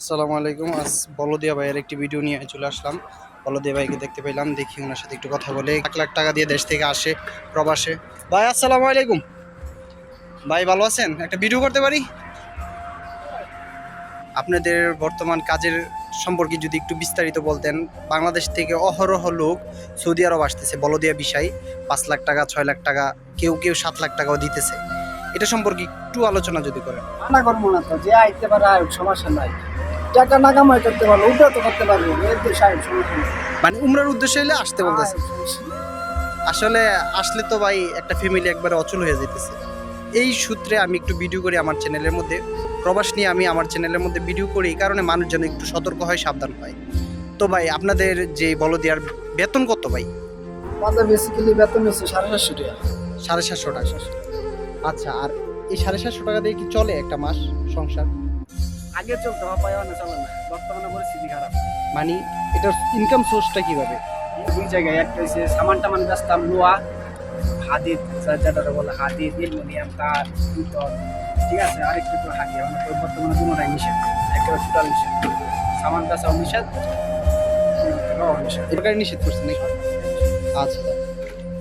আসসালামু আলাইকুম। আজ বলদিয়া ভাইয়ের একটি ভিডিও নিয়ে চলে আসলাম। বলদিয়া ভাইকে দেখতে পেলাম, দেখি ওনার সাথে একটু কথা বলে। এক লাখ টাকা দিয়ে দেশ থেকে আসে প্রবাসে। ভাই, আসসালামু আলাইকুম। ভাই, ভালো আছেন? একটা ভিডিও করতে পারি? আপনাদের বর্তমান কাজের সম্পর্কে যদি একটু বিস্তারিত বলতেন, বাংলাদেশ থেকে অহরহ লোক সৌদি আরব আসতেছে বলদিয়া বিষয়। পাঁচ লাখ টাকা, ছয় লাখ টাকা, কেউ কেউ সাত লাখ টাকাও দিতেছে। এটা সম্পর্কে একটু আলোচনা যদি করেন। মানা করব না তো, যে আইতে পারে সমস্যা নাই। টাকা না কামাই করতে পারব উঠে তো করতে পারব মানে উমরার উদ্দেশ্যে হলে আসতে বলতেছে। সমস্যা নেই। আসলে আসলে তো ভাই একটা ফ্যামিলি একবারে অচল হয়ে যেতেছে এই সূত্রে আমি একটু ভিডিও করি আমার চ্যানেলের মধ্যে। প্রবাস নিয়ে আমি আমার চ্যানেলের মধ্যে ভিডিও করি এই কারণে মানুষ যেন একটু সতর্ক হয় সাবধান হয়। তো ভাই আপনাদের যে বলো বলদিয়ার বেতন কত ভাই? আমাদের বেসিক্যালি বেতন হচ্ছে সাড়ে সাতশো টাকা। সাড়ে সাতশো টাকা। আচ্ছা আর এই সাড়ে সাতশো টাকা দিয়ে কি চলে একটা মাস সংসার? আগে চলতো পায় না চলে না। বর্তমানে পরিস্থিতি খারাপ। মানে এটার ইনকাম সোর্সটা কীভাবে? দুই জায়গায় একটা হচ্ছে সামান টামান বেচতাম লোহা হাদিদ যেটা বলে হাদিদ অ্যালুমিনিয়াম তার পিতল ঠিক আছে? আরেকটু তো এখন তো বর্তমানে দুটোটাই নিষেধ একটা টোটাল নিষেধ সামান বেচাও নিষেধ সরকারি নিষেধ করছে নাকি? আচ্ছা।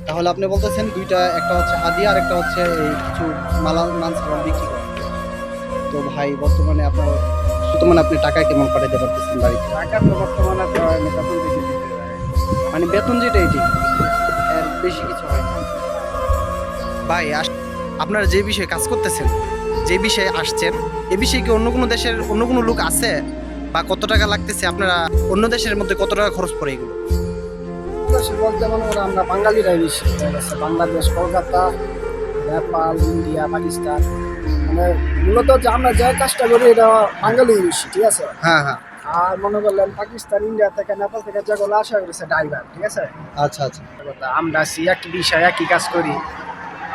তাহলে আপনি বলতেছেন দুইটা একটা হচ্ছে হাদি আর একটা হচ্ছে এই কিছু মালা মান সামান বিক্রি করে। তো ভাই বর্তমানে আপনার বর্তমানে আপনি টাকা কেমন পাঠাতে পারতেছেন বাড়িতে? টাকা তো বর্তমানে বেতন মানে বেতন যেটা এটি এর বেশি কিছু হয় না। ভাই আপনারা যে বিষয়ে কাজ করতেছেন যে বিষয়ে আসছেন এ বিষয়ে কি অন্য কোনো দেশের অন্য কোনো লোক আছে? বা কত টাকা লাগতেছে আপনারা অন্য দেশের মধ্যে কত টাকা খরচ পড়ে এগুলো? বলতে মনে করো আমরা বাঙালিরাই বেশি। বাংলাদেশ কলকাতা নেপাল ইন্ডিয়া পাকিস্তান। মানে মূলত যে আমরা যে কাজটা করি এটা বাঙালি বেশি ঠিক আছে? হ্যাঁ হ্যাঁ। আর মনে করলেন পাকিস্তান ইন্ডিয়া থেকে নেপাল থেকে যেগুলো আসা করেছে ড্রাইভার ঠিক আছে? আচ্ছা আচ্ছা। আমরা আছি একই বিষয় একই কাজ করি।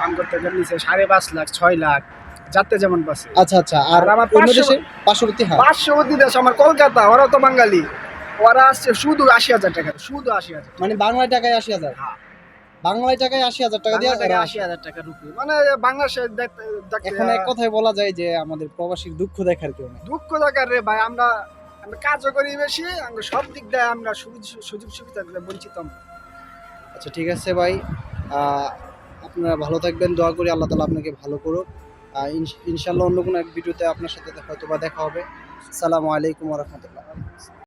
আম করতে গেলে নিচে সাড়ে পাঁচ লাখ ছয় লাখ যাতে যেমন পাচ্ছে। আচ্ছা আচ্ছা। আর আমার দেশে পার্শ্ববর্তী হ্যাঁ। পার্শ্ববর্তী দেশ আমার কলকাতা ওরা তো বাঙালি। ওরা আসছে শুধু আশি হাজার টাকা শুধু আশি হাজার মানে বাংলায় টাকায় আশি হাজার? হ্যাঁ। বাংলায় টাকায় আশি হাজার টাকা দিয়ে বাংলা আশি হাজার টাকা রুপি। মানে দেখতে এখন এক কথায় বলা যায় যে আমাদের প্রবাসীর দুঃখ দেখার কেউ নেই। দুঃখ দেখার রে ভাই আমরা আমরা কাজও করি বেশি আমরা সব দিক দিয়ে আমরা সুযোগ সুবিধা বঞ্চিত আচ্ছা ঠিক আছে ভাই। আপনারা ভালো থাকবেন দোয়া করি আল্লাহ তালা আপনাকে ভালো করুক। ইনশাল্লাহ অন্য কোনো এক ভিডিওতে আপনার সাথে হয়তো বা দেখা হবে। আসসালামু আলাইকুম রহমতুল্লাহ।